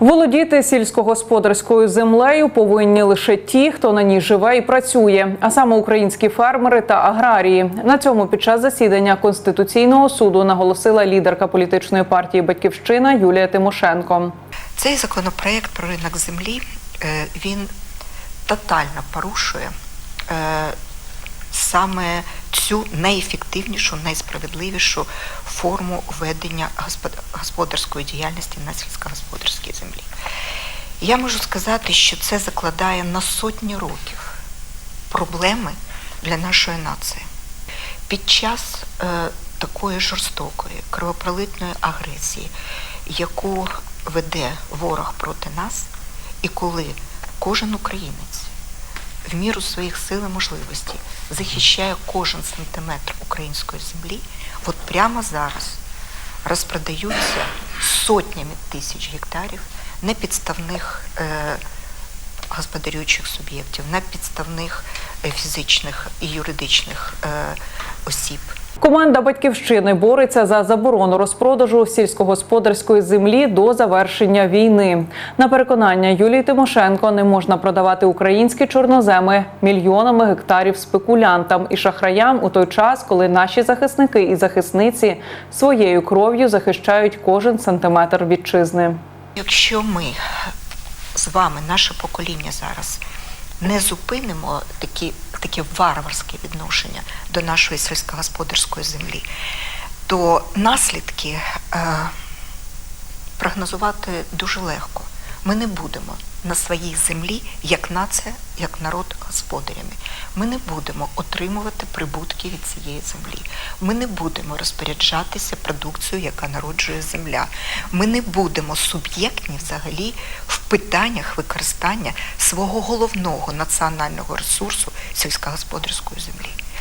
Володіти сільськогосподарською землею повинні лише ті, хто на ній живе і працює, а саме українські фермери та аграрії. На цьому під час засідання конституційного суду наголосила лідерка політичної партії Батьківщина Юлія Тимошенко. Цей законопроект про ринок землі е, він тотально порушує е, саме цю найефективнішу, найсправедливішу форму ведення господарської діяльності на сільськогосподарській землі. Я можу сказати, що це закладає на сотні років проблеми для нашої нації. Під час е, такої жорстокої кровопролитної агресії, яку веде ворог проти нас, і коли кожен українець в міру своїх сил і можливостей захищає кожен сантиметр української землі, от прямо зараз розпродаються сотнями тисяч гектарів непідставних е, господарюючих суб'єктів, непідставних е, фізичних і юридичних е, осіб. Команда батьківщини бореться за заборону розпродажу сільськогосподарської землі до завершення війни. На переконання Юлії Тимошенко не можна продавати українські чорноземи мільйонами гектарів спекулянтам і шахраям у той час, коли наші захисники і захисниці своєю кров'ю захищають кожен сантиметр вітчизни. Якщо ми вами, наше покоління зараз, не зупинимо такі, таке варварське відношення до нашої сільськогосподарської землі, то наслідки е, прогнозувати дуже легко. Ми не будемо на своїй землі, як нація, як народ господарями. Ми не будемо отримувати прибутки від цієї землі. Ми не будемо розпоряджатися продукцією, яка народжує земля. Ми не будемо суб'єктні взагалі в питаннях використання свого головного національного ресурсу сільськогосподарської землі.